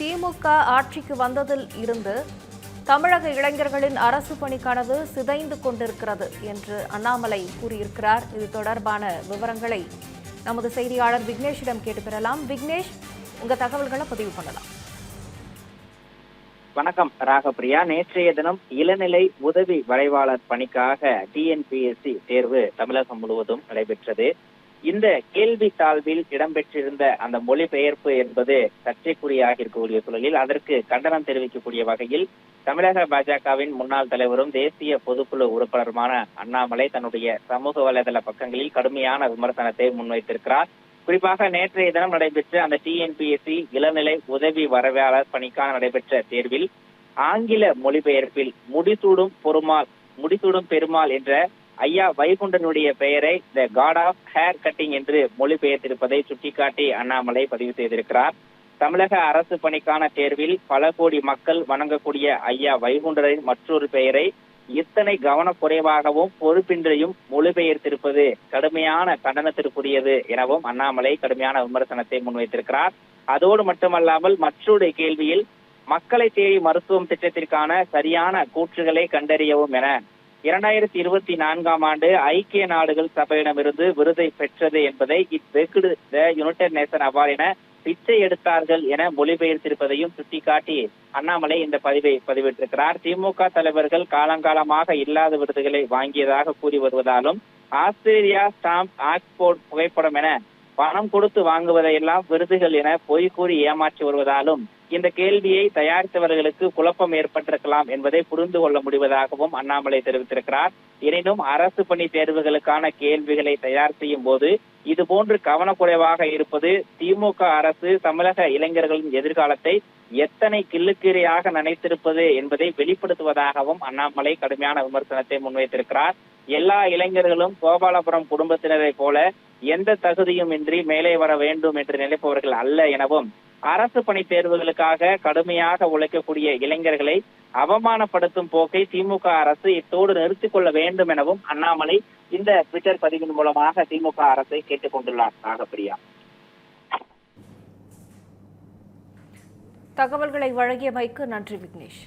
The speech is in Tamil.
திமுக ஆட்சிக்கு வந்ததில் இருந்து தமிழக இளைஞர்களின் அரசு பணி கனவு சிதைந்து கொண்டிருக்கிறது என்று அண்ணாமலை கூறியிருக்கிறார். இது தொடர்பான விவரங்களை நமது செய்தியாளர் விக்னேஷிடம் கேட்டு பெறலாம். விக்னேஷ் உங்க தகவல்களை பதிவு பண்ணலாம். வணக்கம் ராகப்பிரியா. நேற்றைய தினம் இளநிலை உதவி வரைவாளர் பணிக்காக டிஎன்பிஎஸ்சி தேர்வு தமிழகம் முழுவதும் நடைபெற்றது. இந்த கேள்வி தாழ்வில் இடம்பெற்றிருந்த அந்த மொழிபெயர்ப்பு என்பது சர்ச்சைக்குரியாக இருக்கக்கூடிய சூழலில் அதற்கு கண்டனம் தெரிவிக்கக்கூடிய வகையில் தமிழக பாஜகவின் முன்னாள் தலைவரும் தேசிய பொதுக்குழு உறுப்பினருமான அண்ணாமலை தன்னுடைய சமூக வலைதள பக்கங்களில் கடுமையான விமர்சனத்தை முன்வைத்திருக்கிறார். குறிப்பாக நேற்றைய தினம் நடைபெற்ற அந்த டிஎன்பிஎஸ்சி இளநிலை உதவி வரவேளர் பணிக்கான நடைபெற்ற தேர்வில் ஆங்கில மொழிபெயர்ப்பில் முடிசூடும் பொருமாள் முடிசூடும் பெருமாள் என்ற ஐயா வைகுண்டனுடைய பெயரை the god of hair cutting என்று மொழிபெயர்த்திருப்பதை சுட்டிக்காட்டி அண்ணாமலை பதிவு செய்திருக்கிறார். தமிழக அரசு பணிக்கான தேர்வில் பல கோடி மக்கள் வணங்கக்கூடிய ஐயா வைகுண்டரின் மற்றொரு பெயரை இத்தனை கவனக்குறைவாகவும் பொறுப்பின்றியும் மொழிபெயர்த்திருப்பது கடுமையான கண்டனத்திற்குரியது எனவும் அண்ணாமலை கடுமையான விமர்சனத்தை முன்வைத்திருக்கிறார். அதோடு மட்டுமல்லாமல் மற்றொரு கேள்வியில் மக்களை தேடி மருத்துவம் திட்டத்திற்கான சரியான கூற்றுகளை கண்டறியவும் என இரண்டாயிரத்தி இருபத்தி நான்காம் ஆண்டு ஐக்கிய நாடுகள் சபையிடமிருந்து விருதை பெற்றது என்பதை இட் யுனைடெட் நேஷன் அவார்டு என பிச்சை எடுத்தார்கள் என மொழிபெயர்த்திருப்பதையும் சுட்டிக்காட்டி அண்ணாமலை இந்த பதிவை பதிவிட்டிருக்கிறார். திமுக தலைவர்கள் காலங்காலமாக இல்லாத விருதுகளை வாங்கியதாக கூறி வருவதாலும் ஆஸ்திரேலியா ஸ்டாம்ப் ஆக்ஸ்போர்ட் புகைப்படம் என பணம் கொடுத்து வாங்குவதையெல்லாம் விருதுகள் என பொய் கூறி ஏமாற்றி வருவதாலும் இந்த கேள்வியை தயாரித்தவர்களுக்கு குழப்பம் ஏற்பட்டிருக்கலாம் என்பதை புரிந்து கொள்ள முடிவதாகவும் அண்ணாமலை தெரிவித்திருக்கிறார். எனினும் அரசு பணி தேர்வுகளுக்கான கேள்விகளை தயார் செய்யும் போது இது போன்று கவனக்குறைவாக இருப்பது திமுக அரசு தமிழக இளைஞர்களின் எதிர்காலத்தை எத்தனை கிள்ளுக்கீரையாக நினைத்திருப்பது என்பதை வெளிப்படுத்துவதாகவும் அண்ணாமலை கடுமையான விமர்சனத்தை முன்வைத்திருக்கிறார். எல்லா இளைஞர்களும் கோபாலபுரம் குடும்பத்தினரை போல எந்த தகுதியும் இன்றி மேலே வர வேண்டும் என்று நினைப்பவர்கள் அல்ல எனவும் அரசு பணி தேர்வுகளுக்காக கடுமையாக உழைக்கக்கூடிய இளைஞர்களை அவமானப்படுத்தும் போக்கை திமுக அரசு இத்தோடு நிறுத்திக் கொள்ள வேண்டும் எனவும் அண்ணாமலை இந்த ட்விட்டர் பதிவின் மூலமாக திமுக அரசை கேட்டுக் கொண்டுள்ளார் நாகப்பிரியா. தகவல்களை வழங்கியமைக்கு நன்றி விக்னேஷ்.